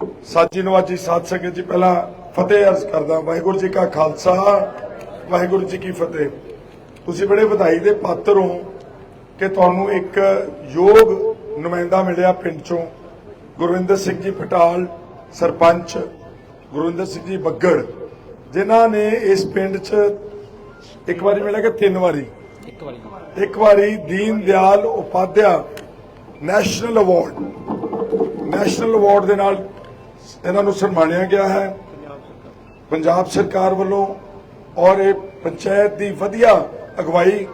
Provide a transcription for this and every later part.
ਸਾਜੀ ਨਵਾਜੀ ਸਾਧ ਸੰਗਤ ਜੀ ਪਹਿਲਾਂ ਫਤਿਹ ਅਰਜ਼ ਕਰਦਾ ਵਾਹਿਗੁਰੂ ਜੀ ਕਾ ਖਾਲਸਾ ਵਾਹਿਗੁਰੂ ਜੀ ਕੀ ਫਤਿਹ। ਤੁਸੀਂ ਬੜੇ ਵਧਾਈ ਦੇ ਪਾਤਰ ਹੋ ਕਿ ਤੁਹਾਨੂੰ ਇੱਕ ਯੋਗ ਨੁਮਾਇੰਦਾ ਮਿਲਿਆ ਪਿੰਡ ਚੋਂ। ਗੁਰਵਿੰਦਰ ਸਿੰਘ ਜੀ ਫਟਾਲ ਸਰਪੰਚ ਗੁਰਵਿੰਦਰ ਸਿੰਘ ਜੀ ਬੱਗੜ ਜਿਨ੍ਹਾਂ ਨੇ ਇਸ ਪਿੰਡ 'ਚ ਇੱਕ ਵਾਰੀ ਮਿਲਿਆ ਕਿ ਤਿੰਨ ਵਾਰੀ? ਇੱਕ ਵਾਰੀ। ਇੱਕ ਵਾਰੀ Deen Dayal Upadhyay national award. National award ਦੇ ਨਾਲ ਇਹਨਾਂ ਨੂੰ ਸਨਮਾਨਿਆ ਗਿਆ ਹੈ। ਪੰਜਾਬ ਸਰਕਾਰ ਵੱਲੋਂ ਔਰ ਇਹ ਪੰਚਾਇਤ ਦੀ ਵਧੀਆ ਅਗਵਾਈ,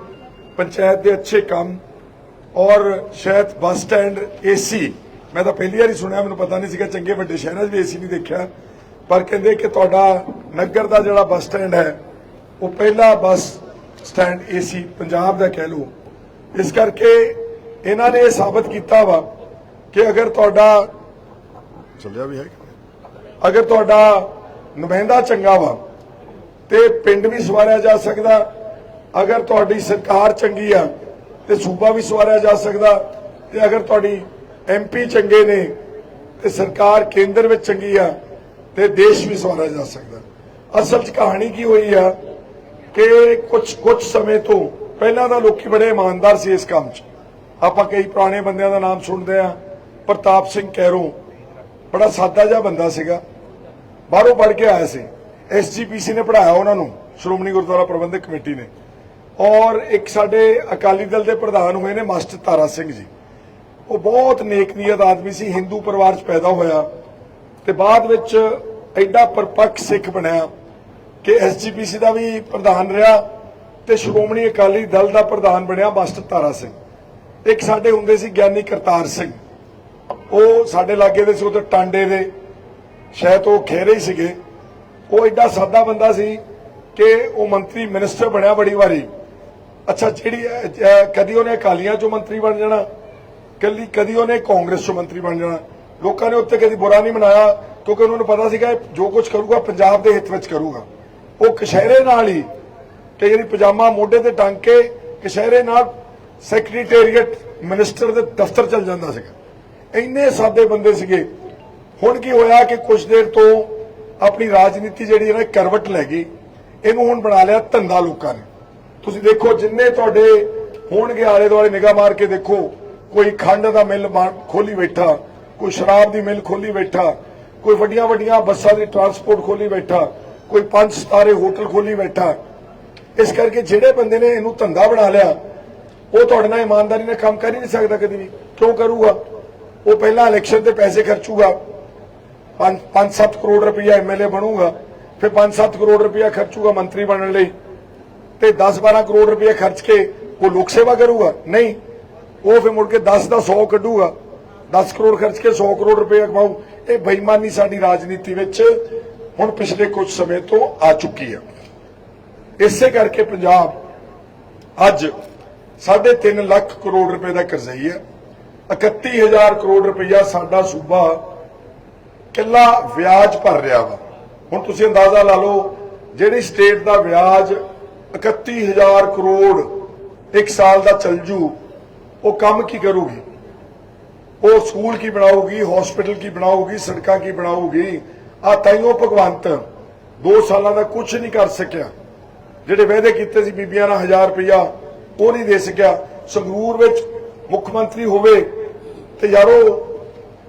ਪੰਚਾਇਤ ਦੇ ਅੱਛੇ ਕੰਮ ਔਰ ਸ਼ਾਇਦ ਬੱਸ ਸਟੈਂਡ, ਏਸੀ। ਮੈਂ ਤਾਂ ਪਹਿਲੀ ਵਾਰੀ ਸੁਣਿਆ, ਮੈਨੂੰ ਪਤਾ ਨਹੀਂ ਸੀਗਾ, ਚੰਗੇ ਵੱਡੇ ਸ਼ਹਿਰਾਂ 'ਚ ਵੀ ਏਸੀ ਨਹੀਂ ਦੇਖਿਆ। ਪਰ ਕਹਿੰਦੇ ਕਿ ਤੁਹਾਡਾ ਨਗਰ ਦਾ ਜਿਹੜਾ ਬੱਸ ਸਟੈਂਡ ਹੈ, ਉਹ ਪਹਿਲਾ ਬੱਸ ਸਟੈਂਡ ਏਸੀ, ਪੰਜਾਬ ਦਾ ਕਹਿ ਲਓ। ਇਸ ਕਰਕੇ ਇਹਨਾਂ ਨੇ ਇਹ ਸਾਬਤ ਕੀਤਾ ਵਾ ਕਿ ਅਗਰ ਤੁਹਾਡਾ ਚੱਲਿਆ ਵੀ ਹੈ। ਅਗਰ ਤੁਹਾਡਾ ਨੁਮਾਇੰਦਾ ਚੰਗਾ ਵਾ ਤੇ ਪਿੰਡ ਵੀ ਸਵਾਰਿਆ ਜਾ ਸਕਦਾ, ਅਗਰ ਤੁਹਾਡੀ ਸਰਕਾਰ ਚੰਗੀ ਆ ਤੇ ਸੂਬਾ ਵੀ ਸਵਾਰਿਆ ਜਾ ਸਕਦਾ, ਤੇ ਅਗਰ ਤੁਹਾਡੀ ਐਮਪੀ ਚੰਗੇ ਨੇ ਤੇ ਸਰਕਾਰ ਕੇਂਦਰ ਵਿੱਚ ਚੰਗੀ ਆ ਤੇ ਦੇਸ਼ ਵੀ ਸਵਾਰਿਆ ਜਾ ਸਕਦਾ। ਅਸਲ 'ਚ ਕਹਾਣੀ ਕੀ ਹੋਈ ਆ ਕਿ ਕੁਝ ਕੁਝ ਸਮੇਂ ਤੋਂ ਪਹਿਲਾਂ ਤਾਂ ਲੋਕੀ ਬੜੇ ਇਮਾਨਦਾਰ ਸੀ ਇਸ ਕੰਮ 'ਚ। ਆਪਾਂ ਕਈ ਪੁਰਾਣੇ ਬੰਦਿਆਂ ਦਾ ਨਾਮ ਸੁਣਦੇ ਆ ਪ੍ਰਤਾਪ ਸਿੰਘ ਕੈਰੋਂ। ਬੜਾ ਸਾਦਾ ਜਿਹਾ ਬੰਦਾ ਸੀਗਾ। ਬਾਹਰੋਂ ਪੜ੍ਹ ਕੇ ਆਇਆ ਸੀ। ਐਸਜੀਪੀਸੀ ਨੇ ਪੜਾਇਆ ਉਹਨਾਂ ਨੂੰ, ਸ਼੍ਰੋਮਣੀ ਗੁਰਦੁਆਰਾ ਪ੍ਰਬੰਧਕ ਕਮੇਟੀ ਨੇ। ਔਰ ਇੱਕ ਸਾਡੇ ਅਕਾਲੀ ਦਲ ਦੇ ਪ੍ਰਧਾਨ ਹੋਏ ਨੇ ਮਾਸਟਰ ਤਾਰਾ ਸਿੰਘ ਜੀ। ਉਹ ਬਹੁਤ ਨੇਕ ਨੀਅਤ ਆਦਮੀ ਸੀ, ਹਿੰਦੂ ਪਰਿਵਾਰ 'ਚ ਪੈਦਾ ਹੋਇਆ ਤੇ ਬਾਅਦ ਵਿੱਚ ਐਡਾ ਪਰਪੱਕ ਸਿੱਖ ਬਣਿਆ ਕਿ ਐਸਜੀਪੀਸੀ ਦਾ ਵੀ ਪ੍ਰਧਾਨ ਰਿਹਾ ਤੇ ਸ਼੍ਰੋਮਣੀ ਅਕਾਲੀ ਦਲ ਦਾ ਪ੍ਰਧਾਨ ਬਣਿਆ ਮਾਸਟਰ ਤਾਰਾ ਸਿੰਘ। ਇੱਕ ਸਾਡੇ ਹੁੰਦੇ ਸੀ ਗਿਆਨੀ ਕਰਤਾਰ ਸਿੰਘ। ਉਹ ਸਾਡੇ ਲਾਗੇ ਦੇ ਸੀ ਉਧਰ ਟਾਂਡੇ ਦੇ। ਸ਼ਾਇਦ ਉਹ ਖੇਰੇ ਹੀ ਸੀਗੇ, ਉਹ ਐਡਾ ਸਾਦਾ ਬੰਦਾ ਸੀ ਕਿ ਉਹ ਮੰਤਰੀ ਮਿਨਿਸਟਰ ਬਣਿਆ ਬੜੀ ਵਾਰੀ। ਅੱਛਾ, ਜਿਹੜੀ ਕਦੀ ਉਹਨੇ ਅਕਾਲੀਆਂ ਚੋਂ ਮੰਤਰੀ ਬਣ ਜਾਣਾ, ਕੱਲੀ ਕਦੀ ਉਹਨੇ ਕਾਂਗਰਸ ਚੋਂ ਮੰਤਰੀ ਬਣ ਜਾਣਾ। ਲੋਕਾਂ ਨੇ ਉੱਤੇ ਕਦੀ ਬੁਰਾ ਨਹੀਂ ਮਨਾਇਆ, ਕਿਉਂਕਿ ਉਹਨਾਂ ਨੂੰ ਪਤਾ ਸੀਗਾ ਜੋ ਕੁਝ ਕਰੂਗਾ ਪੰਜਾਬ ਦੇ ਹਿੱਤ ਵਿੱਚ ਕਰੂਗਾ। ਉਹ ਕਸ਼ਹਿਰੇ ਨਾਲ ਹੀ ਕਿ ਜਿਹੜੀ ਪਜਾਮਾ ਮੋਢੇ ਤੇ ਟੰਗ ਕੇ ਕਸ਼ਹਿਰੇ ਨਾਲ ਸੈਕਟਰੀਏਟ ਮਿਨਿਸਟਰ ਦੇ ਦਫ਼ਤਰ ਚਲ ਜਾਂਦਾ ਸੀਗਾ। ਇੰਨੇ ਸਾਦੇ ਬੰਦੇ ਸੀਗੇ। ਹੁਣ ਕੀ ਹੋਇਆ ਕਿ ਕੁਝ ਦੇਰ ਤੋਂ ਆਪਣੀ ਰਾਜਨੀਤੀ ਜਿਹੜੀ ਹੈ ਨਾ ਕਰਵਟ ਲੈ ਗਈ। ਇਹਨੂੰ ਹੁਣ ਬਣਾ ਲਿਆ ਧੰਦਾ ਲੋਕਾਂ ਨੇ। ਤੁਸੀਂ ਦੇਖੋ, ਜਿੰਨੇ ਤੁਹਾਡੇ ਹੋਣਗੇ ਆਲੇ ਦੁਆਲੇ ਨਿਗਾਹ ਮਾਰ ਕੇ ਦੇਖੋ, ਕੋਈ ਖੰਡ ਦਾ ਮਿਲ ਖੋਲੀ ਬੈਠਾ, ਕੋਈ ਸ਼ਰਾਬ ਦੀ ਮਿੱਲ ਖੋਲੀ ਬੈਠਾ, ਕੋਈ ਵੱਡੀਆਂ ਵੱਡੀਆਂ ਬੱਸਾਂ ਦੀ ਟਰਾਂਸਪੋਰਟ ਖੋਲੀ ਬੈਠਾ, ਕੋਈ ਪੰਜ ਸਤਾਰੇ ਹੋਟਲ ਖੋਲੀ ਬੈਠਾ। ਇਸ ਕਰਕੇ ਜਿਹੜੇ ਬੰਦੇ ਨੇ ਇਹਨੂੰ ਧੰਦਾ ਬਣਾ ਲਿਆ, ਉਹ ਤੁਹਾਡੇ ਨਾਲ ਇਮਾਨਦਾਰੀ ਨਾਲ ਕੰਮ ਕਰ ਹੀ ਨਹੀਂ ਸਕਦਾ ਕਦੀ ਵੀ। ਕਿਉਂ ਕਰੂਗਾ? ਉਹ ਪਹਿਲਾਂ ਇਲੈਕਸ਼ਨ ਤੇ ਪੈਸੇ ਖਰਚੂਗਾ। 5-7 ਕਰੋੜ ਰੁਪਇਆ ਐਮਐਲਏ ਬਣੂਗਾ, ਫਿਰ 5-7 ਕਰੋੜ ਰੁਪਇਆ ਖਰਚੂਗਾ ਮੰਤਰੀ ਬਣਨ ਲਈ। ਤੇ 10-12 ਕਰੋੜ ਰੁਪਇਆ ਖਰਚ ਕੇ ਉਹ ਲੋਕ ਸੇਵਾ ਕਰੂਗਾ? ਨਹੀਂ। ਉਹ ਫਿਰ ਮੁੜ ਕੇ 10 ਦਾ 100 ਕੱਢੂਗਾ। 10 ਕਰੋੜ ਖਰਚ ਕੇ 100 ਕਰੋੜ ਰੁਪਇਆ ਕਮਾਊ। ਇਹ ਬੇਈਮਾਨੀ ਸਾਡੀ ਰਾਜਨੀਤੀ ਵਿੱਚ ਹੁਣ ਪਿਛਲੇ ਕੁਝ ਸਮੇਂ ਤੋਂ ਆ ਚੁੱਕੀ ਹੈ ਇਸੇ ਕਰਕੇ ਪੰਜਾਬ ਅੱਜ 3.5 ਲੱਖ ਕਰੋੜ ਰੁਪਏ ਦਾ ਕਰਜ਼ਈ ਹੈ 31000 ਕਰੋੜ ਰੁਪਇਆ ਸਾਡਾ ਸੂਬਾ ਕਿੱਲਾ ਵਿਆਜ ਭਰ ਰਿਹਾ ਵਾ। ਹੁਣ ਤੁਸੀਂ ਅੰਦਾਜ਼ਾ ਲਾ ਲਓ, ਜਿਹੜੀ ਸਟੇਟ ਦਾ ਵਿਆਜ 31000 ਕਰੋੜ ਇੱਕ ਸਾਲ ਦਾ ਚੱਲ ਜੂ, ਉਹ ਕੰਮ ਕੀ ਕਰੂਗੀ? ਉਹ ਸਕੂਲ ਕੀ ਬਣਾਉਗੀ ਹਸਪੀਟਲ ਕੀ ਬਣਾਉਗੀ ਸੜਕਾਂ ਕੀ ਬਣਾਉਗੀ ਆ ਤਾਈਓ ਭਗਵੰਤ 2 ਸਾਲਾਂ ਦਾ ਕੁਝ ਨਹੀਂ ਕਰ ਸਕਿਆ। ਜਿਹੜੇ ਵਾਅਦੇ ਕੀਤੇ ਸੀ ਬੀਬੀਆਂ ਨਾਲ 1000 ਰੁਪਇਆ ਉਹ ਨਹੀਂ ਦੇ ਸਕਿਆ। ਸੰਗਰੂਰ ਵਿੱਚ ਮੁੱਖ ਮੰਤਰੀ ਹੋਵੇ ਤੇ ਯਾਰੋ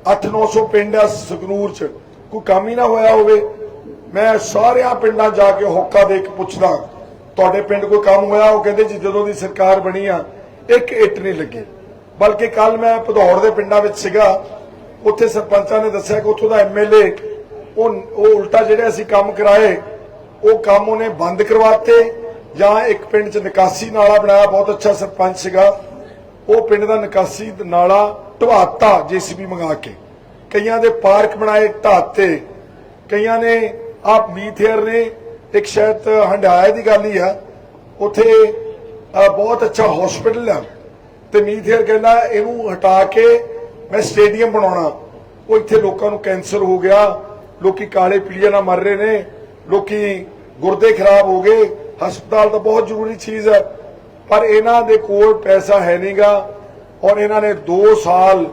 8-900 ਪਿੰਡ ਆ ਸੰਗਰੂਰ ਚ। ਕੋਈ ਕੰਮ ਹੀ ਨਾ ਹੋਇਆ ਹੋਵੇ। ਮੈਂ ਸਾਰਿਆਂ ਪਿੰਡਾਂ ਜਾ ਕੇ ਹੋਕਾ ਦੇ ਕੇ ਪੁੱਛਦਾ, ਤੁਹਾਡੇ ਪਿੰਡ ਕੋਈ ਕੰਮ ਹੋਇਆ? ਉਹ ਕਹਿੰਦੇ, ਜੀ, ਜਦੋਂ ਦੀ ਸਰਕਾਰ ਬਣੀ ਆ, ਇੱਕ ਇੱਟ ਨਹੀਂ ਲੱਗੀ। ਬਲਕਿ ਕੱਲ ਮੈਂ ਭਦੌੜ ਦੇ ਪਿੰਡਾਂ ਵਿੱਚ ਸੀਗਾ। ਉੱਥੇ ਸਰਪੰਚਾਂ ਨੇ ਦੱਸਿਆ ਕਿ ਉੱਥੋਂ ਦਾ ਐਮਐਲਏ ਉਹ ਉਹ ਉਲਟਾ ਜਿਹੜੇ ਅਸੀਂ ਕੰਮ ਕਰਾਏ, ਉਹ ਕੰਮ ਉਹਨੇ ਬੰਦ ਕਰਵਾਤੇ ਜਾਂ ਇੱਕ ਪਿੰਡ 'ਚ ਨਿਕਾਸੀ ਨਾਲਾ ਬਣਾਇਆ, ਬਹੁਤ ਅੱਛਾ ਸਰਪੰਚ ਸੀਗਾ। ਉਹ ਪਿੰਡ ਦਾ ਨਿਕਾਸੀ ਨਾਲਾ ਢਵਾਤਾ ਜੀਸੀਬੀ ਮੰਗਾ ਕੇ। ਕਈਆਂ ਦੇ ਪਾਰਕ ਬਣਾਏ ਢਾਤੇ, ਕਈਆਂ ਨੇ ਆਪ ਮੀਥੇਰ ਨੇ ਇੱਕ ਸ਼ਾਇਦ ਹੰਡਾਇਆ ਦੀ ਗੱਲ ਹੀ ਆ। ਉੱਥੇ ਬਹੁਤ ਅੱਛਾ ਹਸਪੀਟਲ ਆ। ਤੇ ਮੀਥੇਰ ਕਹਿੰਦਾ ਇਹਨੂੰ ਹਟਾ ਕੇ ਮੈਂ ਸਟੇਡੀਅਮ ਬਣਾਉਣਾ। ਉਹ ਇੱਥੇ ਲੋਕਾਂ ਨੂੰ ਕੈਂਸਰ ਹੋ ਗਿਆ। ਲੋਕੀ ਕਾਲੇ ਪੀਲੀਏ ਨਾਲ ਮਰ ਰਹੇ ਨੇ। ਲੋਕੀ ਗੁਰਦੇ ਖਰਾਬ ਹੋ ਗਏ। ਹਸਪਤਾਲ ਤਾਂ ਬਹੁਤ ਜ਼ਰੂਰੀ ਚੀਜ਼ ਹੈ ਪਰ ਇਹਨਾਂ ਦੇ ਕੋਲ ਪੈਸਾ ਹੈ ਨਹੀਂਗਾ ਔਰ ਇਹਨਾਂ ਨੇ 2 ਸਾਲ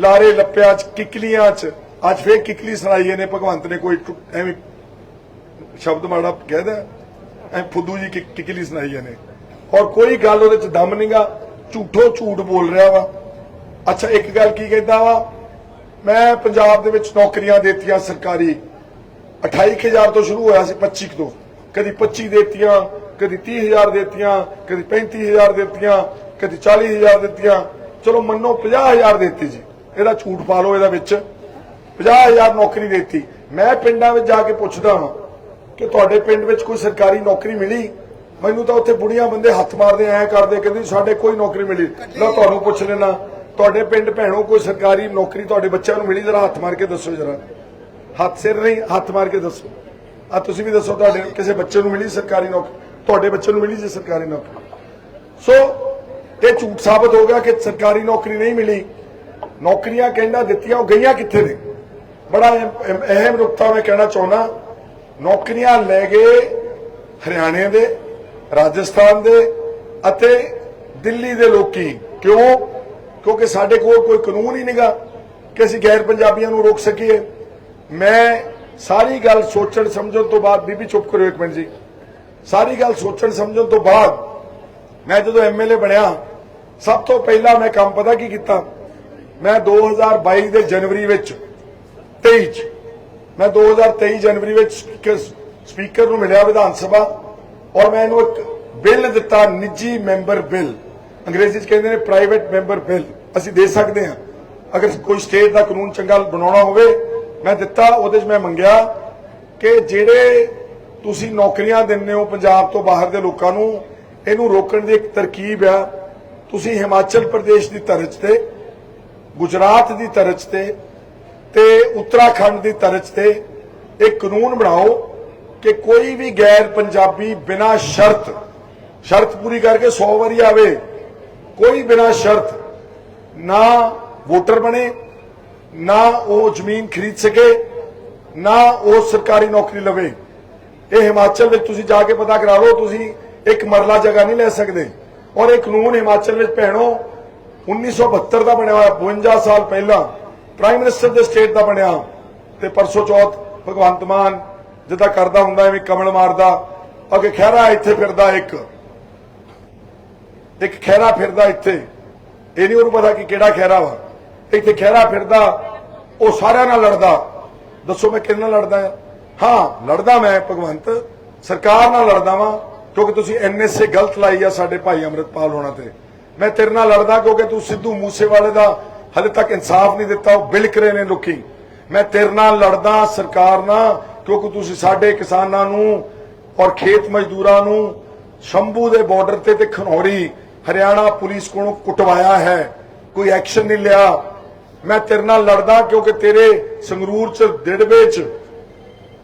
ਲਾਰੇ ਲੱਪਿਆਂ ਚ, ਕਿਕਲੀਆਂ ਚ। ਅੱਜ ਫੇਰ ਕਿਕਲੀ ਸੁਣਾਈਏ ਨੇ ਭਗਵੰਤ ਨੇ ਕੋਈ ਐਵੇਂ ਸ਼ਬਦ ਮਾੜਾ ਕਹਿਦਾ। ਐ ਫੁੱਦੂ ਜੀ ਕਿਕਲੀ ਸੁਣਾਈ ਨੇ ਔਰ ਕੋਈ ਗੱਲ ਉਹਦੇ ਚ ਦਮ ਨਹੀਂਗਾ, ਝੂਠੋ ਝੂਠ ਬੋਲ ਰਿਹਾ ਵਾ। ਅੱਛਾ, ਇੱਕ ਗੱਲ ਕੀ ਕਹਿੰਦਾ ਵਾ? ਮੈਂ ਪੰਜਾਬ ਦੇ ਵਿੱਚ ਨੌਕਰੀਆਂ ਦੇਤੀਆਂ ਸਰਕਾਰੀ। 28000 ਤੋਂ ਸ਼ੁਰੂ ਹੋਇਆ ਸੀ 25 ਤੋਂ। ਕਦੀ 25 ਦੇਤੀਆਂ ਕਦੀ 30000 ਦੇਤੀਆਂ, ਕਦੀ 35000 ਦਿੱਤੀਆਂ, ਕਦੀ 40000 ਦਿੱਤੀਆਂ। ਚਲੋ ਮੰਨੋ 50000 ਦਿੱਤੀ ਜੀ। ਇਹਦਾ ਝੂਠ ਪਾ ਲਓ ਇਹਦਾ ਵਿੱਚ। 50000 ਨੌਕਰੀ ਦਿੱਤੀ। ਮੈਂ ਪਿੰਡਾਂ ਵਿੱਚ ਜਾ ਕੇ ਪੁੱਛਦਾ ਹਾਂ ਕਿ ਤੁਹਾਡੇ ਪਿੰਡ ਵਿੱਚ ਕੋਈ ਸਰਕਾਰੀ ਨੌਕਰੀ ਮਿਲੀ? ਮੈਨੂੰ ਤਾਂ ਉੱਥੇ ਬੁੜੀਆਂ ਬੰਦੇ ਹੱਥ ਮਾਰਦੇ, ਐ ਕਰਦੇ, ਕਹਿੰਦੇ ਸਾਡੇ ਕੋਈ ਨੌਕਰੀ ਮਿਲੀ। ਲਓ ਤੁਹਾਨੂੰ ਪੁੱਛ ਲੈਣਾ ਤੁਹਾਡੇ ਪਿੰਡ ਭੈਣੋ ਕੋਈ ਸਰਕਾਰੀ ਨੌਕਰੀ ਤੁਹਾਡੇ ਬੱਚਿਆਂ ਨੂੰ ਮਿਲੀ? ਜਰਾ ਹੱਥ ਮਾਰ ਕੇ ਦੱਸੋ ਜਰਾ। ਹੱਥ ਸਿਰ ਨਹੀਂ, ਹੱਥ ਮਾਰ ਕੇ ਦੱਸੋ। ਆ ਤੁਸੀਂ ਵੀ ਦੱਸੋ ਤੁਹਾਡੇ ਕਿਸੇ ਬੱਚੇ ਨੂੰ ਮਿਲੀ ਸਰਕਾਰੀ ਨੌਕਰੀ? ਤੁਹਾਡੇ ਬੱਚੇ ਨੂੰ ਮਿਲੀ ਜੀ ਸਰਕਾਰੀ ਨੌਕਰੀ? ਸੋ ਇਹ ਝੂਠ ਸਾਬਤ ਹੋ ਗਿਆ ਕਿ ਸਰਕਾਰੀ ਨੌਕਰੀ ਨਹੀਂ ਮਿਲੀ। ਨੌਕਰੀਆਂ ਕਹਿੰਦਾ ਦਿੱਤੀਆਂ, ਉਹ ਗਈਆਂ ਕਿੱਥੇ ਨੇ? ਬੜਾ ਅਹਿਮ ਅਹਿਮ ਨੁਕਤਾ ਮੈਂ ਕਹਿਣਾ ਚਾਹੁੰਦਾ। ਨੌਕਰੀਆਂ ਲੈ ਗਏ ਹਰਿਆਣੇ ਦੇ, ਰਾਜਸਥਾਨ ਦੇ ਅਤੇ ਦਿੱਲੀ ਦੇ ਲੋਕੀ। ਕਿਉਂ? ਕਿਉਂਕਿ ਸਾਡੇ ਕੋਲ ਕੋਈ ਕਾਨੂੰਨ ਹੀ ਨਹੀਂਗਾ ਕਿ ਅਸੀਂ ਗੈਰ ਪੰਜਾਬੀਆਂ ਨੂੰ ਰੋਕ ਸਕੀਏ। ਮੈਂ ਸਾਰੀ ਗੱਲ ਸੋਚਣ ਸਮਝਣ ਤੋਂ ਬਾਅਦ ਬੀਬੀ ਚੁੱਪ ਕਰੋ ਇੱਕ ਮਿੰਟ ਜੀ। ਸਾਰੀ ਗੱਲ ਸੋਚਣ ਸਮਝਣ ਤੋਂ ਬਾਅਦ ਮੈਂ ਜਦੋਂ ਐਮਐਲਏ ਬਣਿਆ, ਸਭ ਤੋਂ ਪਹਿਲਾਂ ਮੈਂ ਕੰਮ ਪਤਾ ਕੀ ਕੀਤਾ? ਮੈਂ 2022 ਦੇ ਜਨਵਰੀ ਵਿੱਚ 23 ਚ, ਮੈਂ 2023 ਜਨਵਰੀ ਵਿੱਚ ਸਪੀਕਰ ਨੂੰ ਮਿਲਿਆ ਵਿਧਾਨ ਸਭਾ ਔਰ ਮੈਂ ਇਹਨੂੰ ਇੱਕ ਬਿੱਲ ਦਿੱਤਾ, ਨਿੱਜੀ ਮੈਂਬਰ ਬਿੱਲ। ਅੰਗਰੇਜ਼ੀ ਚ ਕਹਿੰਦੇ ਨੇ ਪ੍ਰਾਈਵੇਟ ਮੈਂਬਰ ਬਿੱਲ। ਅਸੀਂ ਦੇ ਸਕਦੇ ਹਾਂ। ਅਗਰ ਕੋਈ ਸਟੇਟ ਦਾ ਕਾਨੂੰਨ ਚੰਗਾ ਬਣਾਉਣਾ ਹੋਵੇ, ਮੈਂ ਦਿੱਤਾ, ਉਹਦੇ 'ਚ ਮੈਂ ਮੰਗਿਆ ਕਿ ਜਿਹੜੇ ਤੁਸੀਂ ਨੌਕਰੀਆਂ ਦਿੰਦੇ ਹੋ ਪੰਜਾਬ ਤੋਂ ਬਾਹਰ ਦੇ ਲੋਕਾਂ ਨੂੰ, ਇਹਨੂੰ ਰੋਕਣ ਦੀ ਇੱਕ ਤਰਕੀਬ ਆ ਤੁਸੀਂ ਹਿਮਾਚਲ ਪ੍ਰਦੇਸ਼ ਦੀ ਤਰਜ਼ ਤੇ, ਗੁਜਰਾਤ ਦੀ ਤਰਜ਼ ਤੇ ਤੇ ਉੱਤਰਾਖੰਡ ਦੀ ਤਰਜ਼ ਤੇ ਇੱਕ ਕਾਨੂੰਨ ਬਣਾਓ ਕਿ ਕੋਈ ਵੀ ਗੈਰ ਪੰਜਾਬੀ ਬਿਨਾ ਸ਼ਰਤ ਸ਼ਰਤ ਪੂਰੀ ਕਰਕੇ 100 ਵਾਰੀ ਆਵੇ, ਕੋਈ ਬਿਨਾ ਸ਼ਰਤ ਨਾ ਵੋਟਰ ਬਣੇ, ਨਾ ਉਹ ਜ਼ਮੀਨ ਖਰੀਦ ਸਕੇ, ਨਾ ਉਹ ਸਰਕਾਰੀ ਨੌਕਰੀ ਲਵੇ। ਇਹ ਹਿਮਾਚਲ ਵਿੱਚ ਤੁਸੀਂ ਜਾ ਕੇ ਪਤਾ ਕਰਾ ਲਓ ਤੁਸੀਂ ਇੱਕ ਮਰਲਾ ਜਗ੍ਹਾ ਨਹੀਂ ਲੈ ਸਕਦੇ। ਔਰ ਇਹ ਕਾਨੂੰਨ ਹਿਮਾਚਲ ਵਿੱਚ ਭੈਣੋ 1972 ਦਾ ਬਣਿਆ ਹੋਇਆ 52 ਸਾਲ ਪਹਿਲਾਂ ਪ੍ਰਾਈਮ ਮਿਨਿਸਟਰ ਦੇ ਸਟੇਟ ਦਾ ਬਣਿਆ। ਤੇ ਪਰਸੋ ਚੌਥ ਭਗਵੰਤ ਮਾਨ ਜਿੱਦਾਂ ਕਰਦਾ ਹੁੰਦਾ, ਐਵੇਂ ਕਮਲ ਮਾਰਦਾ। ਅੱਗੇ ਖਹਿਰਾ ਇੱਥੇ ਫਿਰਦਾ ਇੱਕ। ਇੱਕ ਖਹਿਰਾ ਫਿਰਦਾ ਇੱਥੇ। ਇਹ ਨਹੀਂ ਉਹਨੂੰ ਪਤਾ ਕਿ ਕਿਹੜਾ ਖਹਿਰਾ ਵਾ। ਇੱਥੇ ਖਹਿਰਾ ਫਿਰਦਾ, ਉਹ ਸਾਰਿਆਂ ਨਾਲ ਲੜਦਾ। ਦੱਸੋ ਮੈਂ ਕਿਹਦੇ ਲੜਦਾ ਆ? ਹਾਂ, ਲੜਦਾ ਮੈਂ, ਭਗਵੰਤ। ਸਰਕਾਰ ਨਾਲ ਲੜਦਾ ਵਾਂ, ਕਿਉਂਕਿ ਤੁਸੀਂ ਐਨਐਸਏ ਗਲਤ ਲਾਈ ਆ ਸਾਡੇ ਭਾਈ ਅਮਰਿਤਪਾਲ ਹੋਣਾ ਤੇ। ਮੈਂ ਤੇਰੇ ਨਾਲ ਲੜਦਾ ਕਿਉਂਕਿ ਤੂੰ ਸਿੱਧੂ ਮੂਸੇਵਾਲੇ ਦਾ ਹਲੇ ਤੱਕ ਇਨਸਾਫ ਨਹੀਂ ਦਿੱਤਾ, ਉਹ ਬਿਲਕ ਰਹੇ ਨੇ ਲੋਕੀ। ਮੈਂ ਤੇਰੇ ਨਾਲ ਲੜਦਾ, ਸਰਕਾਰ ਨਾਲ, ਕਿਉਂਕਿ ਤੁਸੀਂ ਸਾਡੇ ਕਿਸਾਨਾਂ ਨੂੰ ਔਰ ਖੇਤ ਮਜ਼ਦੂਰਾਂ ਨੂੰ ਸ਼ੰਭੂ ਦੇ ਬਾਰਡਰ ਤੇ ਤੇ ਖਨੌਰੀ, ਹਰਿਆਣਾ ਪੁਲਿਸ ਕੋਲੋਂ ਕੁਟਵਾਇਆ ਹੈ। ਕੋਈ ਐਕਸ਼ਨ ਨਹੀਂ ਲਿਆ। ਮੈਂ ਤੇਰੇ ਨਾਲ ਲੜਦਾ ਕਿਉਂਕਿ ਤੇਰੇ ਸੰਗਰੂਰ ਚ ਦਿੜਵੇ ਚ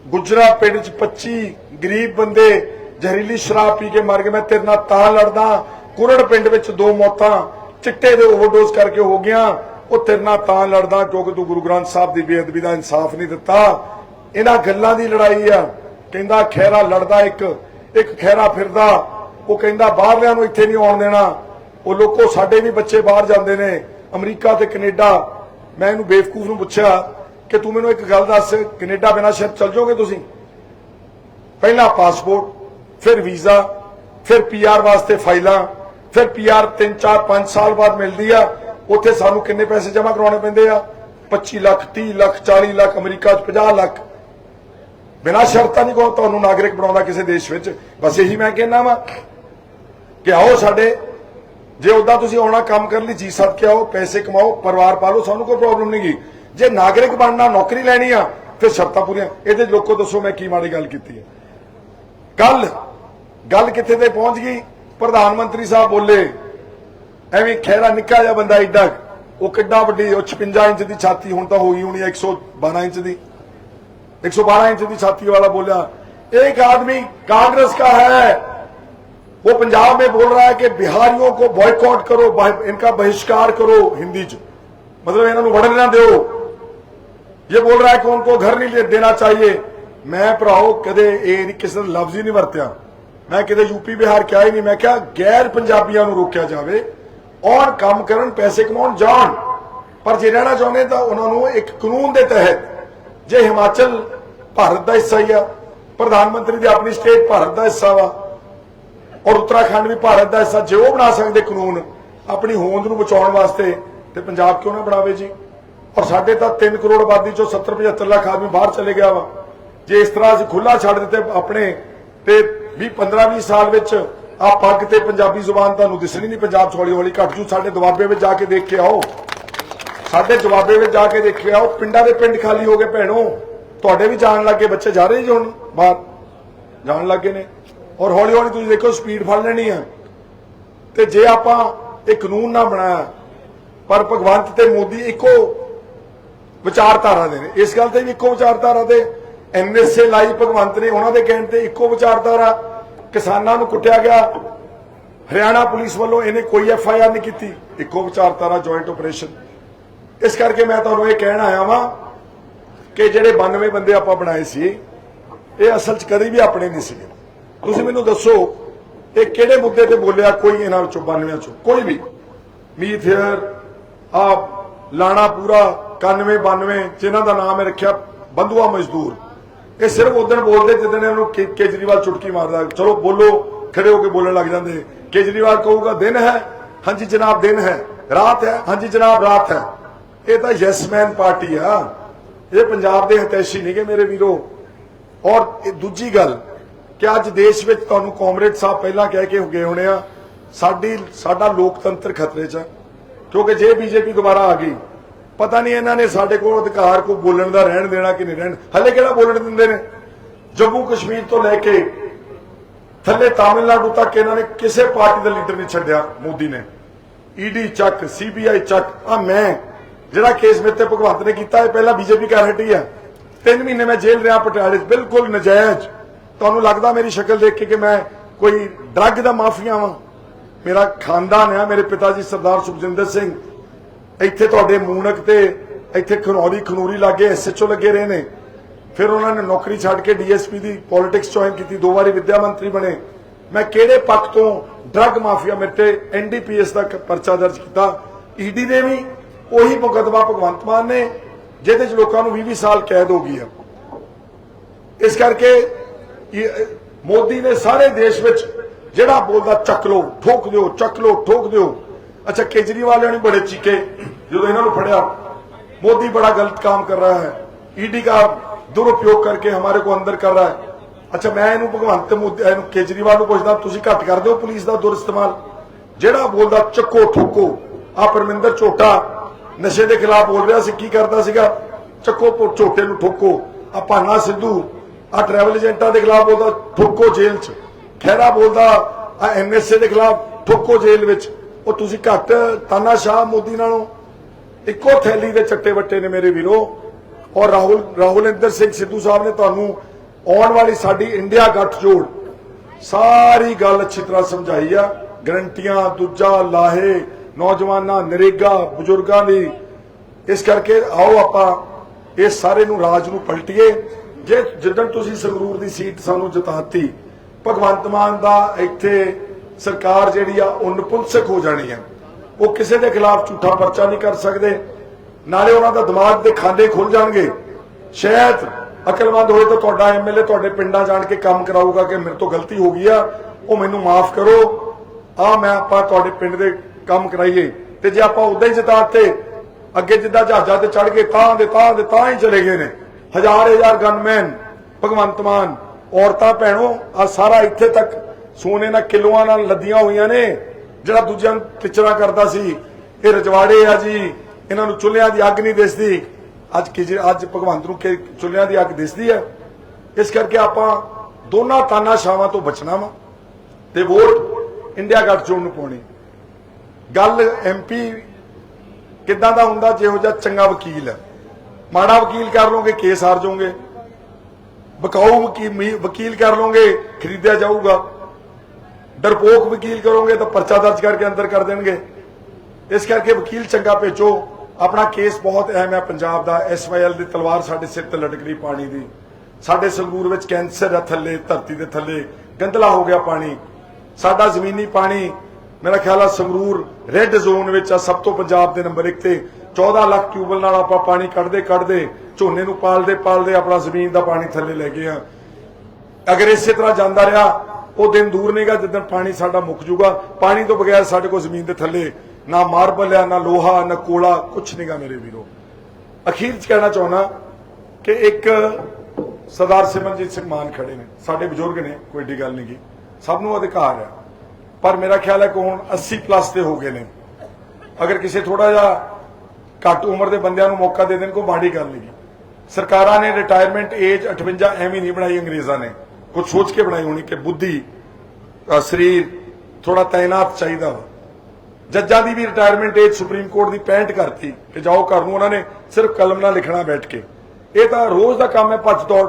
ਗੁਜਰਾ ਪਿੰਡ ਚ 25 ਗਰੀਬ ਬੰਦੇ ਜ਼ਹਿਰੀਲੀ ਸ਼ਰਾਬ ਪੀ ਕੇ ਮਰ ਗਏ। ਮੈਂ ਤੇਰੇ ਨਾਲ ਤਾਂ ਲੜਦਾ, ਕੁਰੜ ਪਿੰਡ ਵਿੱਚ ਦੋ ਮੌਤਾਂ, ਚਿੱਟੇ ਦੇ ਓਵਰਡੋਜ਼ ਕਰਕੇ ਹੋ ਗਿਆ ਉਹ ਤੇਰੇ ਨਾਲ ਤਾਂ ਲੜਦਾ ਕਿਉਂਕਿ ਤੂੰ ਗੁਰੂ ਗ੍ਰੰਥ ਸਾਹਿਬ ਦੀ ਬੇਅਦਬੀ ਦਾ ਇਨਸਾਫ ਨਹੀਂ ਦਿੱਤਾ। ਇਹਨਾਂ ਗੱਲਾਂ ਦੀ ਲੜਾਈ ਆ। ਕਹਿੰਦਾ ਖੈਰਾ ਲੜਦਾ ਇੱਕ ਇੱਕ ਖੈਰਾ ਫਿਰਦਾ। ਉਹ ਕਹਿੰਦਾ, ਬਾਹਰਲਿਆਂ ਨੂੰ ਇੱਥੇ ਨਹੀਂ ਆਉਣ ਦੇਣਾ। ਉਹ ਲੋਕੋ, ਸਾਡੇ ਵੀ ਬੱਚੇ ਬਾਹਰ ਜਾਂਦੇ ਨੇ, ਅਮਰੀਕਾ ਤੇ ਕੈਨੇਡਾ। ਮੈਂ ਇਹਨੂੰ ਬੇਵਕੂਫ ਨੂੰ ਪੁੱਛਿਆ ਕਿ ਤੂੰ ਮੈਨੂੰ ਇੱਕ ਗੱਲ ਦੱਸ, ਕੈਨੇਡਾ ਬਿਨਾਂ ਸ਼ਰਤ ਚੱਲ ਜਾਓਗੇ ਤੁਸੀਂ? ਪਹਿਲਾਂ ਪਾਸਪੋਰਟ, ਫਿਰ ਵੀਜ਼ਾ, ਫਿਰ ਪੀਆਰ ਵਾਸਤੇ ਫਾਈਲਾਂ, ਫਿਰ ਪੀਆਰ 3 4 5 ਸਾਲ ਬਾਅਦ ਮਿਲਦੀ ਆ, ਉੱਥੇ ਸਾਨੂੰ ਕਿੰਨੇ ਪੈਸੇ ਜਮ੍ਹਾਂ ਕਰਾਉਣੇ ਪੈਂਦੇ ਆ? 25 ਲੱਖ 30 ਲੱਖ 40 ਲੱਖ, ਅਮਰੀਕਾ 'ਚ 50 ਲੱਖ। ਬਿਨਾਂ ਸ਼ਰਤਾਂ ਨਹੀਂ ਕੋ ਤੁਹਾਨੂੰ ਨਾਗਰਿਕ ਬਣਾਉਂਦਾ ਕਿਸੇ ਦੇਸ਼ ਵਿੱਚ? ਬਸ ਇਹੀ ਮੈਂ ਕਹਿੰਦਾ ਵਾਂ ਕਿ ਆਓ ਸਾਡੇ, ਜੇ ਉਦਾਂ ਤੁਸੀਂ ਆਉਣਾ ਕੰਮ ਕਰਨ ਲਈ, ਜੀ ਸਦ ਕੇ ਆਓ, ਪੈਸੇ ਕਮਾਓ, ਪਰਿਵਾਰ ਪਾਲੋ, ਸਾਨੂੰ ਕੋਈ ਪ੍ਰੋਬਲਮ ਨਹੀਂ ਗੀ। ਜੇ ਨਾਗਰਿਕ ਬਣਨਾ ਨੌਕਰੀ ਲੈਣੀ ਆ ਫਿਰ ਸ਼ਰਤਾਂ ਪੂਰੀਆਂ ਇਹਦੇ ਲੋਕੋ ਦੱਸੋ ਮੈਂ ਕੀ ਮਾੜੀ ਗੱਲ ਕੀਤੀ ਹੈ ਕੱਲ ਗੱਲ ਕਿੱਥੇ ਤੇ ਪਹੁੰਚ ਗਈ ਪ੍ਰਧਾਨ ਮੰਤਰੀ ਸਾਹਿਬ ਬੋਲੇ ਐਵੇਂ ਖੈਰਾ ਨਿੱਕਾ ਜਿਹਾ ਬੰਦਾ ਏਡਾ ਉਹ ਕਿੱਡਾ ਵੱਡੀ ਉਹ 56 ਇੰਚ ਦੀ ਛਾਤੀ ਹੁਣ ਤਾਂ ਹੋ ਗਈ ਹੋਣੀ 112 ਇੰਚ ਦੀ 112 इंच की छाती वाला बोला एक आदमी कांग्रेस का है वो पंजाब में बोल रहा है कि बिहारियों को बॉयकॉट करो बाह- इनका बहिष्कार करो हिंदी च मतलब इन्होंने वड़न ना दो ਇਹ ਬੋਲ ਰਿਹਾ ਹੈ ਕਿ ਉਨ੍ਹਾਂ ਘਰ ਨਹੀਂ ਦੇਣਾ ਚਾਹੀਏ ਮੈਂ ਭਰਾਓ ਕਦੇ ਇਹ ਕਿਸੇ ਲਫ਼ਜ਼ ਹੀ ਨਹੀਂ ਵਰਤਿਆ ਮੈਂ ਕਿਤੇ ਯੂਪੀ ਬਿਹਾਰ ਕਿਹਾ ਹੀ ਨਹੀਂ ਮੈਂ ਕਿਹਾ ਗੈਰ ਪੰਜਾਬੀਆਂ ਨੂੰ ਰੋਕਿਆ ਜਾਵੇ ਔਰ ਕੰਮ ਕਰਨ ਪੈਸੇ ਕਮਾਉਣ ਜਾਣ ਪਰ ਜੇ ਰਹਿਣਾ ਚਾਹੁੰਦੇ ਤਾਂ ਉਹਨਾਂ ਨੂੰ ਇੱਕ ਕਾਨੂੰਨ ਦੇ ਤਹਿਤ ਜੇ ਹਿਮਾਚਲ ਭਾਰਤ ਦਾ ਹਿੱਸਾ ਹੀ ਆ ਪ੍ਰਧਾਨ ਮੰਤਰੀ ਦੀ ਆਪਣੀ ਸਟੇਟ ਭਾਰਤ ਦਾ ਹਿੱਸਾ ਵਾ ਔਰ ਉੱਤਰਾਖੰਡ ਵੀ ਭਾਰਤ ਦਾ ਹਿੱਸਾ ਜੇ ਉਹ ਬਣਾ ਸਕਦੇ ਕਾਨੂੰਨ ਆਪਣੀ ਹੋਂਦ ਨੂੰ ਬਚਾਉਣ ਵਾਸਤੇ ਤੇ ਪੰਜਾਬ ਕਿਉਂ ਨਾ ਬਣਾਵੇ ਜੀ ਔਰ ਸਾਡੇ ਤਾਂ 3 ਕਰੋੜ ਆਬਾਦੀ ਚੋਂ 70 75 ਲੱਖ ਆਦਮੀ ਬਾਹਰ ਚਲੇ ਗਿਆ ਵਾ। ਜੇ ਇਸ ਤਰ੍ਹਾਂ ਅਸੀਂ ਖੁੱਲਾ ਛੱਡ ਦਿੱਤੇ ਆਪਣੇ ਤੇ 20 15 20 ਸਾਲ ਵਿੱਚ ਆ ਪੱਗ ਤੇ ਪੰਜਾਬੀ ਜ਼ੁਬਾਨ ਤੁਹਾਨੂੰ ਦਿਸਣੀ ਨਹੀਂ, ਪੰਜਾਬ 'ਚ ਹੌਲੀ ਹੌਲੀ ਘਟ ਜੂ। ਸਾਡੇ ਦੁਆਬੇ ਵਿੱਚ ਜਾ ਕੇ ਦੇਖ ਕੇ ਆਓ ਸਾਡੇ ਜਵਾਬੇ ਵਿੱਚ ਜਾ ਕੇ ਦੇਖਿਆ ਉਹ। ਪਿੰਡਾਂ ਦੇ ਪਿੰਡ ਖਾਲੀ ਹੋ ਗਏ ਭੈਣੋ। ਤੁਹਾਡੇ ਵੀ ਜਾਣ ਲੱਗੇ, ਬੱਚੇ ਜਾ ਰਹੇ ਜੀ ਹੁਣ ਬਾਹਰ। ਜਾਣ ਲੱਗੇ ਨੇ। ਔਰ ਹੌਲੀ ਹੌਲੀ ਤੁਸੀਂ ਦੇਖੋ, ਸਪੀਡ ਫੜ ਲੈਣੀ ਆ। ਤੇ ਜੇ ਆਪਾਂ ਇਹ ਕਾਨੂੰਨ ਨਾ ਬਣਾਇਆ, ਪਰ ਭਗਵੰਤ ਤੇ ਮੋਦੀ ਇੱਕੋ ਵਿਚਾਰਧਾਰਾ ਦੇ ਨੇ। ਇਸ ਗੱਲ ਤੇ ਵੀ ਇੱਕੋ ਵਿਚਾਰਧਾਰਾ ਦੇ ਐਨਐਸਏ ਲਾਈ ਭਗਵੰਤ ਨੇ ਉਹਨਾਂ ਦੇ ਕਹਿਣ ਤੇ ਇੱਕੋ ਵਿਚਾਰਧਾਰਾ। ਕਿਸਾਨਾਂ ਨੂੰ ਕੁੱਟਿਆ ਗਿਆ। ਹਰਿਆਣਾ ਪੁਲਿਸ ਵੱਲੋਂ ਇਹਨੇ ਕੋਈ ਐਫ ਨਹੀਂ ਕੀਤੀ। ਇੱਕੋ ਵਿਚਾਰਧਾਰਾ ਜੁਆਇੰਟ ਆਪਰੇਸ਼ਨ ਇਸ ਕਰਕੇ ਮੈਂ ਤੁਹਾਨੂੰ ਇਹ ਕਹਿਣ ਆਇਆ ਵਾਂ ਕਿ ਜਿਹੜੇ 92 ਬੰਦੇ ਆਪਾਂ ਬਣਾਏ ਸੀ, ਇਹ ਅਸਲ 'ਚ ਕਦੇ ਵੀ ਆਪਣੇ ਨਹੀਂ ਸੀਗੇ। ਤੁਸੀਂ ਮੈਨੂੰ ਦੱਸੋ, ਇਹ ਕਿਹੜੇ ਮੁੱਦੇ ਤੇ ਬੋਲਿਆ ਕੋਈ ਇਹਨਾਂ ਵਿੱਚੋਂ 92 ਚੋਂ ਕੋਈ ਵੀ। ਮੀਤ ਹੇਅਰ ਆ ਲਾਣਾ ਪੂਰਾ 91 92 ਜਿਨ੍ਹਾਂ ਦਾ ਨਾਮ ਹੈ ਰੱਖਿਆ ਬੰਧੂਆ ਮਜ਼ਦੂਰ। ਇਹ ਸਿਰਫ ਉਦੋਂ ਬੋਲਦੇ ਜਦੋਂ ਇਹਨੂੰ ਕੇਜਰੀਵਾਲ ਚੁਟਕੀ ਮਾਰਦਾ। ਚਲੋ ਬੋਲੋ, ਖੜੇ ਹੋ ਕੇ ਬੋਲਣ ਲੱਗ ਜਾਂਦੇ। ਕੇਜਰੀਵਾਲ ਕਹੂਗਾ, ਦਿਨ ਹੈ? ਹਾਂਜੀ ਜਨਾਬ, ਦਿਨ ਹੈ। ਰਾਤ ਹੈ? ਹਾਂਜੀ ਜਨਾਬ, ਰਾਤ ਹੈ। ਇਹ ਤਾਂ ਯੈਸਮੈਨ ਪਾਰਟੀ ਆ। ਇਹ ਪੰਜਾਬ ਦੇ ਹਤੈਸ਼ੀ ਨਹੀਂਗੇ ਮੇਰੇ ਵੀਰੋ। ਔਰ ਦੂਜੀ ਗੱਲ, ਕਿ ਅੱਜ ਦੇਸ਼ ਵਿੱਚ ਤੁਹਾਨੂੰ ਕਾਮਰੇਡ ਸਾਹਿਬ ਪਹਿਲਾਂ ਕਹਿ ਕੇ ਗਏ ਹੋਣੇ ਆ, ਸਾਡੀ, ਸਾਡਾ ਲੋਕਤੰਤਰ ਖਤਰੇ 'ਚ ਕਿਉਂਕਿ ਜੇ ਬੀਜੇਪੀ ਦੁਬਾਰਾ ਆ ਗਈ ਪਤਾ ਨਹੀਂ ਇਹਨਾਂ ਨੇ ਸਾਡੇ ਕੋਲ ਅਧਿਕਾਰ ਕੋ ਬੋਲਣ ਦਾ ਰਹਿਣ ਦੇਣਾ ਕਿ ਨਹੀਂ ਰਹਿਣ। ਹਲੇ ਕਿਹੜਾ ਬੋਲਣ ਦਿੰਦੇ ਨੇ? ਜੰਮੂ ਕਸ਼ਮੀਰ ਤੋਂ ਲੈ ਕੇ ਥੱਲੇ ਤਾਮਿਲਨਾਡੂ ਤੱਕ ਇਹਨਾਂ ਨੇ ਕਿਸੇ ਪਾਰਟੀ ਦਾ ਲੀਡਰ ਨਹੀਂ ਛੱਡਿਆ, ਮੋਦੀ ਨੇ। ਈਡੀ ਚੱਕ ਸੀਬੀਆਈ ਚੱਕ ਆ ਮੈਂ, ਜਿਹੜਾ ਕੇਸ ਮੇਰੇ ਤੇ ਭਗਵੰਤ ਨੇ ਕੀਤਾ, ਇਹ ਪਹਿਲਾਂ ਬੀਜੇਪੀ ਕਰ ਹਟੀ ਆ। ਤਿੰਨ ਮਹੀਨੇ ਮੈਂ ਜੇਲ੍ਹ ਰਿਹਾ ਪਟਿਆਲੇ 'ਚ ਬਿਲਕੁਲ ਨਜਾਇਜ਼। ਤੁਹਾਨੂੰ ਲੱਗਦਾ ਮੇਰੀ ਸ਼ਕਲ ਦੇਖ ਕੇ ਕਿ ਮੈਂ ਕੋਈ ਡਰੱਗ ਦਾ ਮਾਫੀਆ ਵਾਂ? ਮੇਰਾ ਖਾਨਦਾਨ ਆ, ਮੇਰੇ ਪਿਤਾ ਜੀ ਸਰਦਾਰ ਸੁਖਜਿੰਦਰ ਸਿੰਘ ਇੱਥੇ ਤੁਹਾਡੇ ਮੂਨਕ ਤੇ ਇੱਥੇ ਖਨੌਰੀ ਖਨੂਰੀ ਲਾਗੇ ਐਸਐਚਓ ਲੱਗੇ ਰਹੇ ਨੇ। ਫਿਰ ਉਹਨਾਂ ਨੇ ਨੌਕਰੀ ਛੱਡ ਕੇ ਡੀਐਸਪੀ ਦੀ ਪੋਲਿਟਿਕਸ ਜੁਆਇਨ ਕੀਤੀ। ਦੋ ਵਾਰੀ ਵਿਦਿਆ ਮੰਤਰੀ ਬਣੇ। ਮੈਂ ਕਿਹੜੇ ਪੱਖ ਤੋਂ ਡਰੱਗ ਮਾਫੀਆ ਮੇਰੇ ਤੇ ਐਨਡੀਪੀਐਸ ਦਾ ਪਰਚਾ ਦਰਜ ਕੀਤਾ? ਈਡੀ ਨੇ ਵੀ ਉਹੀ ਮੁਕਦਮਾ ਭਗਵੰਤ ਮਾਨ ਨੇ, ਜਿਹਦੇ ਚ ਲੋਕਾਂ ਨੂੰ 20 20 ਸਾਲ ਕੈਦ ਹੋ ਗਈ ਹੈ ਇਸ ਕਰਕੇ ਮੋਦੀ ਨੇ ਸਾਰੇ ਦੇਸ਼ ਵਿੱਚ ਜਿਹੜਾ ਬੋਲਦਾ ਚੱਕ ਲਓ, ਠੋਕ ਦਿਓ, ਚੱਕ ਲਓ, ਠੋਕ ਦਿਓ। ਅੱਛਾ ਕੇਜਰੀਵਾਲ ਨੇ ਬੜੇ ਚੀਕੇ ਜਦੋਂ ਇਹਨਾਂ ਨੂੰ ਫੜਿਆ मोदी बड़ा गलत काम कर रहा है ईडी का दुरुपयोग करके हमारे को अंदर कर रहा है ਅੱਛਾ ਮੈਂ ਇਹਨੂੰ ਭਗਵੰਤ ਮੋਦੀ ਇਹਨੂੰ ਕੇਜਰੀਵਾਲ ਨੂੰ ਪੁੱਛਦਾ ਤੁਸੀਂ ਘੱਟ ਕਰਦੇ ਹੋ ਪੁਲਿਸ ਦਾ ਦੁਰ ਇਸਤੇਮਾਲ ਜਿਹੜਾ ਬੋਲਦਾ ਚੱਕੋ ਠੋਕੋ ਆ ਪਰਮਿੰਦਰ ਝੋਟਾ ਨਸ਼ੇ ਦੇ ਖਿਲਾਫ ਬੋਲ ਰਿਹਾ ਸੀ ਕੀ ਕਰਦਾ ਸੀਗਾ ਚੱਕੋ ਪੋ- ਝੋਟੇ ਨੂੰ ਠੋਕੋ ਆ ਭਾਨਾ ਸਿੱਧੂ ਆ ਟਰੈਵਲ ਏਜੰਟਾਂ ਦੇ ਖਿਲਾਫ ਬੋਲਦਾ ਠੋਕੋ ਜੇਲ੍ਹ 'ਚ ਖਹਿਰਾ ਬੋਲਦਾ ਆ ਐਨਐਸਏ ਦੇ ਖਿਲਾਫ ਠੋਕੋ ਜੇਲ੍ਹ ਵਿੱਚ ਉਹ ਤੁਸੀਂ ਘੱਟ ਤਾਨਾਸ਼ਾਹ ਮੋਦੀ ਨਾਲੋਂ ਇੱਕੋ ਥੈਲੀ ਦੇ ਚੱਟੇ ਵੱਟੇ ਨੇ ਮੇਰੇ ਵੀਰੋ। ਔਰ ਰਾਹੁਲ ਰਾਹੁਲ ਸਿੰਘ ਸਿੱਧੂ ਸਾਹਿਬ ਨੇ ਤੁਹਾਨੂੰ ਆਉਣ ਵਾਲੀ ਸਾਡੀ ਇੰਡੀਆ ਗੱਠਜੋੜ ਸਾਰੀ ਗੱਲ ਅੱਛੀ ਤਰ੍ਹਾਂ ਸਮਝਾਈ ਆ। ਗਰੰਟੀਆਂ, ਦੂਜਾ ਲਾਹੇ, ਨੌਜਵਾਨਾਂ, ਨਰੇਗਾ, ਬਜ਼ੁਰਗਾਂ ਲਈ ਇਸ ਕਰਕੇ ਆਓ ਆਪਾਂ, ਇਹ ਸਾਰੇ ਨੂੰ ਰਾਜ ਨੂੰ ਪਲਟੀਏ। ਜੇ ਜਿੱਦਣ ਤੁਸੀਂ ਸੰਗਰੂਰ ਦੀ ਸੀਟ ਸਾਨੂੰ ਜਿਤਾਤੀ, ਭਗਵੰਤ ਮਾਨ ਦਾ ਇੱਥੇ ਸਰਕਾਰ ਜਿਹੜੀ ਆ ਉਹ ਨਪੁੰਸਕ ਹੋ ਜਾਣੀ ਆ। ਉਹ ਕਿਸੇ ਦੇ ਖਿਲਾਫ ਝੂਠਾ ਪਰਚਾ ਨਹੀਂ ਕਰ ਸਕਦੇ। ਨਾਲੇ ਉਹਨਾਂ ਦਾ ਦਿਮਾਗ ਦੇ ਖਾਨੇ ਖੁੱਲ ਜਾਣਗੇ। ਸ਼ਾਇਦ ਅਕਲਮੰਦ ਹੋਏ ਤਾਂ ਤੁਹਾਡਾ ਐਮਐਲਏ ਤੁਹਾਡੇ ਪਿੰਡਾਂ ਜਾਣ ਕੇ ਕੰਮ ਕਰਾਊਗਾ ਕਿ ਮੇਰੇ ਤੋਂ ਗਲਤੀ ਹੋ ਗਈ ਆ, ਉਹ ਮੈਨੂੰ ਮਾਫ ਕਰੋ। ਆ ਮੈਂ ਆਪਾਂ ਤੁਹਾਡੇ ਪਿੰਡ ਦੇ ਕੰਮ ਕਰਾਈਏ। ਤੇ ਜੇ ਆਪਾਂ ਉਦਾਂ ਹੀ ਜਿਤਾਤੇ ਅੱਗੇ ਜਿੱਦਾਂ ਜਹਾਜ਼ਾਂ ਤੇ ਚੜ ਕੇ ਤਾਂ ਦੇ ਤਾਂ ਦੇ ਤਾਂ ਹੀ ਚਲੇ ਗਏ ਨੇ। ਹਜ਼ਾਰ ਹਜ਼ਾਰ ਗਨਮੈਨ, ਭਗਵੰਤ ਮਾਨ, ਔਰਤਾਂ, ਭੈਣੋ ਆ ਸਾਰਾ ਇੱਥੇ ਤੱਕ ਸੋਨੇ ਨਾਲ ਕਿਲੋਆਂ ਨਾਲ ਲੱਦੀਆਂ ਹੋਈਆਂ ਨੇ। ਜਿਹੜਾ ਦੂਜਿਆਂ ਨੂੰ ਟਿਚਰਾ ਕਰਦਾ ਸੀ, ਇਹ ਰਜਵਾੜੇ ਆ ਜੀ, ਇਹਨਾਂ ਨੂੰ ਚੁੱਲ੍ਹਿਆਂ ਦੀ ਅੱਗ ਨਹੀਂ ਦਿਸਦੀ। ਅੱਜ ਕੀ ਅੱਜ ਭਗਵੰਤ ਨੂੰ ਕਿ ਚੁੱਲ੍ਹਿਆਂ ਦੀ ਅੱਗ ਦਿਸਦੀ ਹੈ। ਇਸ ਕਰਕੇ ਆਪਾਂ ਦੋਨਾਂ ਤਾਨਾਸ਼ਾਹਾਂ ਤੋਂ ਬਚਣਾ ਵਾ ਤੇ ਵੋਟ ਇੰਡੀਆ ਗੱਠਜੋੜ ਨੂੰ ਪਾਉਣੀ। ਗੱਲ ਐਮਪੀ ਕਿੱਦਾਂ ਦਾ ਹੁੰਦਾ, ਜਿਹੋ ਜਿਹਾ ਚੰਗਾ ਵਕੀਲ ਹੈ। ਮਾੜਾ ਵਕੀਲ ਕਰ ਲੋਗੇ ਕੇਸ ਹਾਰ ਜਾਓਗੇ। ਬਕਾਊ ਵਕੀਲ ਵਕੀਲ ਕਰ ਲੋਗੇ ਖਰੀਦਿਆ ਜਾਊਗਾ। ਡਰਪੋਕ ਵਕੀਲ ਕਰੋਗੇ ਤਾਂ ਪਰਚਾ ਦਰਜ ਕਰਕੇ ਅੰਦਰ ਕਰ ਦੇਣਗੇ। ਇਸ ਕਰਕੇ ਵਕੀਲ ਚੰਗਾ ਭੇਜੋ। ਆਪਣਾ ਕੇਸ ਬਹੁਤ ਅਹਿਮ ਹੈ ਪੰਜਾਬ ਦਾ। ਐਸਵਾਈਐਲ ਦੀ ਤਲਵਾਰ ਸਾਡੇ ਸਿਰ ਤੇ ਲਟਕ ਰਹੀ ਪਾਣੀ ਦੀ। ਸਾਡੇ ਸੰਗਰੂਰ ਵਿੱਚ ਕੈਂਸਰ ਹੈ ਥੱਲੇ, ਧਰਤੀ ਦੇ ਥੱਲੇ। ਗੰਦਲਾ ਹੋ ਗਿਆ ਪਾਣੀ। ਸਾਡਾ ਜ਼ਮੀਨੀ ਪਾਣੀ, ਮੇਰਾ ਖਿਆਲ ਆ ਸੰਗਰੂਰ ਰੈੱਡ ਜ਼ੋਨ ਵਿੱਚ ਆ, ਸਭ ਤੋਂ ਪੰਜਾਬ ਦੇ ਨੰਬਰ 1 ਤੇ। 14 ਲੱਖ ਟਿਊਬਲ ਨਾਲ ਆਪਾਂ ਪਾਣੀ ਕੱਢਦੇ ਕੱਢਦੇ, ਝੋਨੇ ਨੂੰ ਪਾਲਦੇ ਪਾਲਦੇ ਆਪਣਾ ਜ਼ਮੀਨ ਦਾ ਪਾਣੀ ਥੱਲੇ ਲੈ ਗਏ ਆ। ਅਗਰ ਇਸੇ ਤਰ੍ਹਾਂ ਜਾਂਦਾ ਰਿਹਾ ਉਹ ਦਿਨ ਦੂਰ ਨਹੀਂਗਾ ਜਦੋਂ ਪਾਣੀ ਸਾਡਾ ਮੁੱਕ ਜੂਗਾ। ਪਾਣੀ ਤੋਂ ਬਗੈਰ ਸਾਡੇ ਕੋਲ ਜ਼ਮੀਨ ਦੇ ਥੱਲੇ ਨਾ ਮਾਰਬਲ ਆ, ਨਾ ਲੋਹਾ, ਨਾ ਕੋਲਾ ਕੁਝ ਨਹੀਂਗਾ ਮੇਰੇ ਵੀਰੋ। ਅਖੀਰ ਚ ਕਹਿਣਾ ਚਾਹੁੰਦਾ ਕਿ ਇੱਕ ਸਰਦਾਰ ਸਿਮਰਜੀਤ ਸਿੰਘ ਮਾਨ ਖੜੇ ਨੇ। ਸਾਡੇ ਬਜ਼ੁਰਗ ਨੇ, ਕੋਈ ਏਡੀ ਗੱਲ ਨਹੀਂ ਗੀ। ਸਭ ਨੂੰ ਅਧਿਕਾਰ ਹੈ ਪਰ ਮੇਰਾ ਖਿਆਲ ਹੈ ਕਿ ਹੁਣ 80 ਪਲੱਸ ਦੇ ਹੋ ਗਏ ਨੇ। ਅਗਰ ਕਿਸੇ ਥੋੜਾ ਜਿਹਾ ਘੱਟ ਉਮਰ ਦੇ ਬੰਦਿਆਂ ਨੂੰ ਮੌਕਾ ਦੇ ਦੇਣ, ਕੋਈ ਮਾੜੀ ਗੱਲ ਨਹੀਂ ਸਰਕਾਰਾਂ ਨੇ ਰਿਟਾਇਰਮੈਂਟ ਏਜ 58 ਐਵੇਂ ਨਹੀਂ ਬਣਾਈ, ਅੰਗਰੇਜ਼ਾਂ ਨੇ। ਕੁਝ ਸੋਚ ਕੇ ਬਣਾਈ ਹੋਣੀ ਕਿ ਬੁੱਧੀ ਸਰੀਰ ਥੋੜਾ ਤਾਇਨਾਤ ਚਾਹੀਦਾ ਵਾ। ਜੱਜਾਂ ਦੀ ਵੀ ਰਿਟਾਇਰਮੈਂਟ ਏਜ ਸੁਪਰੀਮ ਕੋਰਟ ਦੀ 65 ਕਰਤੀ ਕਿ ਜਾਓ ਘਰ ਨੂੰ ਉਹਨਾਂ ਨੇ ਸਿਰਫ ਕਲਮ ਨਾਲ ਲਿਖਣਾ ਬੈਠ ਕੇ। ਇਹ ਤਾਂ ਰੋਜ਼ ਦਾ ਕੰਮ ਹੈ ਭੱਜ ਦੌੜ।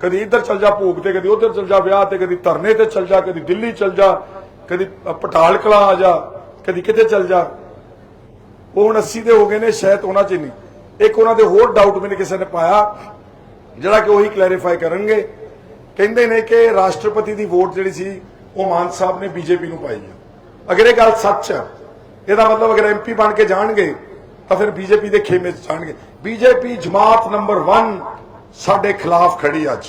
ਕਦੀ ਇੱਧਰ ਚਲ ਜਾ ਭੋਗ ਤੇ ਕਦੀ ਉੱਧਰ ਚਲ ਜਾ ਵਿਆਹ ਤੇ ਕਦੀ ਧਰਨੇ ਤੇ ਚਲ ਜਾ ਕਦੀ ਦਿੱਲੀ ਚਲ ਜਾ ਕਦੀ ਅ, ਪਟਾਲ ਕਲਾ ਆ ਜਾ ਕਦੀ ਕਿਤੇ ਚਲ ਜਾ। ਉਹ ਹੁਣ 80 ਦੇ ਹੋ ਗਏ ਨੇ ਸ਼ਾਇਦ ਉਹਨਾਂ ਚ ਨਹੀਂ। ਇੱਕ ਉਹਨਾਂ ਦੇ ਹੋਰ ਡਾਊਟ ਮੈਨੂੰ ਕਿਸੇ ਨੇ ਪਾਇਆ ਜਿਹੜਾ ਕਿ ਉਹੀ ਕਲੈਰੀਫਾਈ ਕਰਨਗੇ। ਕਹਿੰਦੇ ਨੇ ਕਿ ਰਾਸ਼ਟਰਪਤੀ ਦੀ ਵੋਟ ਜਿਹੜੀ ਸੀ, ਉਹ ਮਾਨ ਸਾਹਿਬ ਨੇ ਬੀਜੇਪੀ ਨੂੰ ਪਾਈ ਆ। ਅਗਰ ਇਹ ਗੱਲ ਸੱਚ ਹੈ ਇਹਦਾ ਮਤਲਬ ਅਗਰ ਐਮਪੀ ਬਣ ਕੇ ਜਾਣਗੇ, ਤਾਂ ਫਿਰ ਬੀਜੇਪੀ ਦੇ ਖੇਮੇ 'ਚ ਜਾਣਗੇ। ਬੀਜੇਪੀ ਜਮਾਤ ਨੰਬਰ 1 ਸਾਡੇ ਖਿਲਾਫ ਖੜੀ ਅੱਜ।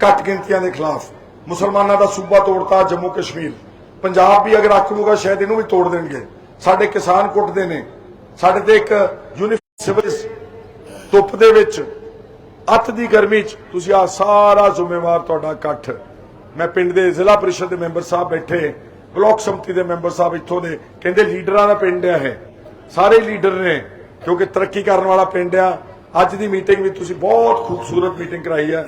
ਘੱਟ ਗਿਣਤੀਆਂ ਦੇ ਖਿਲਾਫ। ਮੁਸਲਮਾਨਾਂ ਦਾ ਸੂਬਾ ਤੋੜਤਾ ਜੰਮੂ ਕਸ਼ਮੀਰ। ਪੰਜਾਬ ਵੀ ਅਗਰ ਆਖੂਗਾ ਸ਼ਾਇਦ ਇਹਨੂੰ ਵੀ ਤੋੜ ਦੇਣਗੇ। ਸਾਡੇ ਕਿਸਾਨ ਕੁੱਟਦੇ ਨੇ। ਸਾਡੇ ਤੇ ਇੱਕ ਯੂਨੀਫਾਰਮ ਸਿਵਲ ਧੁੱਪ ਦੇ ਵਿੱਚ ਅੱਤ ਦੀ ਗਰਮੀ 'ਚ ਤੁਸੀਂ ਆ ਸਾਰਾ ਜ਼ਿੰਮੇਵਾਰ ਤੁਹਾਡਾ ਇਕੱਠ। ਮੈਂ ਪਿੰਡ ਦੇ ਜ਼ਿਲ੍ਹਾ ਪਰਿਸ਼ਦ ਦੇ ਮੈਂਬਰ ਸਾਹਿਬ ਬੈਠੇ ਬਲਾਕ ਸੰਮਤੀ ਦੇ ਮੈਂਬਰ ਸਾਹਿਬ ਇੱਥੋਂ ਦੇ ਕਹਿੰਦੇ ਲੀਡਰਾਂ ਦਾ ਪਿੰਡ ਆ ਇਹ। ਸਾਰੇ ਲੀਡਰ ਨੇ ਕਿਉਂਕਿ ਤਰੱਕੀ ਕਰਨ ਵਾਲਾ ਪਿੰਡ ਆ। ਅੱਜ ਦੀ ਮੀਟਿੰਗ ਵੀ ਤੁਸੀਂ ਬਹੁਤ ਖੂਬਸੂਰਤ ਮੀਟਿੰਗ ਕਰਾਈ ਹੈ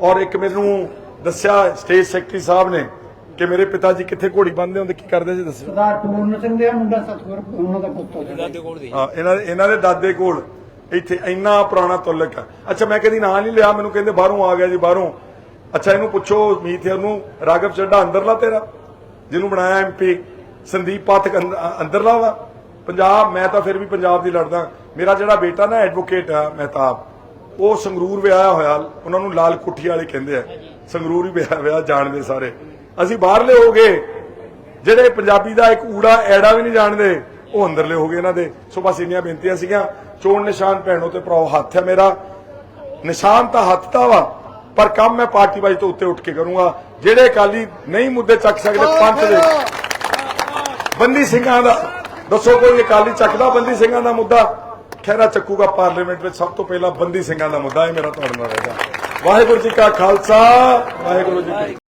ਔਰ ਇੱਕ ਮੈਨੂੰ ਦੱਸਿਆ ਸਟੇਜ ਸੈਕਟਰੀ ਸਾਹਿਬ ਨੇ ਕਿ ਮੇਰੇ ਪਿਤਾ ਜੀ ਕਿੱਥੇ ਘੋੜੀ ਬੰਨਦੇ ਹੁੰਦੇ ਕੀ ਕਰਦੇ ਸੀ ਦੱਸਿਓ ਸਰਦਾਰ ਪੂਰਨ ਸਿੰਘ ਦੇ ਮੁੰਡਾ ਸਤਗੁਰ ਉਹਨਾਂ ਦਾ ਪੁੱਤ ਹਾਂ ਇਹਨਾਂ ਦੇ। ਇਹਨਾਂ ਦੇ ਦਾਦੇ ਕੋਲ। ਇੱਥੇ ਇੰਨਾ ਪੁਰਾਣਾ ਤੁਲਕ ਆ ਅੱਛਾ ਮੈਂ ਕਦੀ ਨਾਂ ਨਹੀਂ ਲਿਆ ਮੈਨੂੰ ਕਹਿੰਦੇ ਬਾਹਰੋਂ ਆ ਗਿਆ ਜੀ ਬਾਹਰੋਂ। ਅੱਛਾ ਇਹਨੂੰ ਪੁੱਛੋ ਮੀਤ ਨੂੰ ਰਾਗਵ ਚੱਡਾ ਅੰਦਰਲਾ ਤੇਰਾ? ਜਿਹਨੂੰ ਬਣਾਇਆ ਐਮਪੀ ਸੰਦੀਪ ਪਾਠਕ ਅੰਦਰਲਾ ਵਾ। ਪੰਜਾਬ ਮੈਂ ਤਾਂ ਫਿਰ ਵੀ ਪੰਜਾਬ ਦੀ ਲੜਦਾ। ਮੇਰਾ ਜਿਹੜਾ ਬੇਟਾ ਨਾ ਐਡਵੋਕੇਟ ਆ ਮਹਿਤਾਬ ਉਹ ਸੰਗਰੂਰ ਵਿਆਹਿਆ ਹੋਇਆ ਉਹਨਾਂ ਨੂੰ ਲਾਲ ਕੁੱਠੀ ਵਾਲੇ ਕਹਿੰਦੇ ਆ। ਸੰਗਰੂਰ ਹੀ ਵਿਆਹ ਵਿਆਹ ਜਾਣਦੇ ਸਾਰੇ। ਅਸੀਂ ਬਾਹਰਲੇ ਹੋ ਗਏ। ਜਿਹੜੇ ਪੰਜਾਬੀ ਦਾ ਇੱਕ ਊੜਾ ਐੜਾ ਵੀ ਨਹੀਂ ਜਾਣਦੇ ਉਹ ਅੰਦਰਲੇ ਹੋ ਗਏ ਇਹਨਾਂ ਦੇ। ਸੋ ਬਸ ਇੰਨੀਆਂ ਬੇਨਤੀਆਂ ਸੀਗੀਆਂ। ਚੋਣ ਨਿਸ਼ਾਨ ਭੈਣੋ ਤੇ ਭਰਾਓ ਹੱਥ ਹੈ ਮੇਰਾ। ਨਿਸ਼ਾਨ ਤਾਂ ਹੱਥ ਦਾ ਵਾ ਪਰ ਕੰਮ ਮੈਂ ਪਾਰਟੀ ਵਾਈਜ਼ ਤੋਂ ਉੱਤੇ ਉੱਠ ਕੇ ਕਰੂੰਗਾ। ਜਿਹੜੇ ਅਕਾਲੀ ਨਹੀਂ ਮੁੱਦੇ ਚੱਕ ਸਕਦੇ ਪੰਥ ਦੇ। ਬੰਦੀ ਸਿੰਘਾਂ ਦਾ ਦੱਸੋ ਕੋਈ ਅਕਾਲੀ ਚੱਕਦਾ ਬੰਦੀ ਸਿੰਘਾਂ ਦਾ ਮੁੱਦਾ? ਖੈਰਾ ਚੱਕੂਗਾ ਪਾਰਲੀਮੈਂਟ ਵਿੱਚ ਸਭ ਤੋਂ ਪਹਿਲਾਂ ਬੰਦੀ ਸਿੰਘਾਂ ਦਾ ਮੁੱਦਾ ਹੈ ਮੇਰਾ ਤੁਹਾਡੇ ਨਾਲ ਰਹੇਗਾ ਵਾਹਿਗੁਰੂ ਜੀ ਕਾ ਖਾਲਸਾ ਵਾਹਿਗੁਰੂ ਜੀ ਕੀ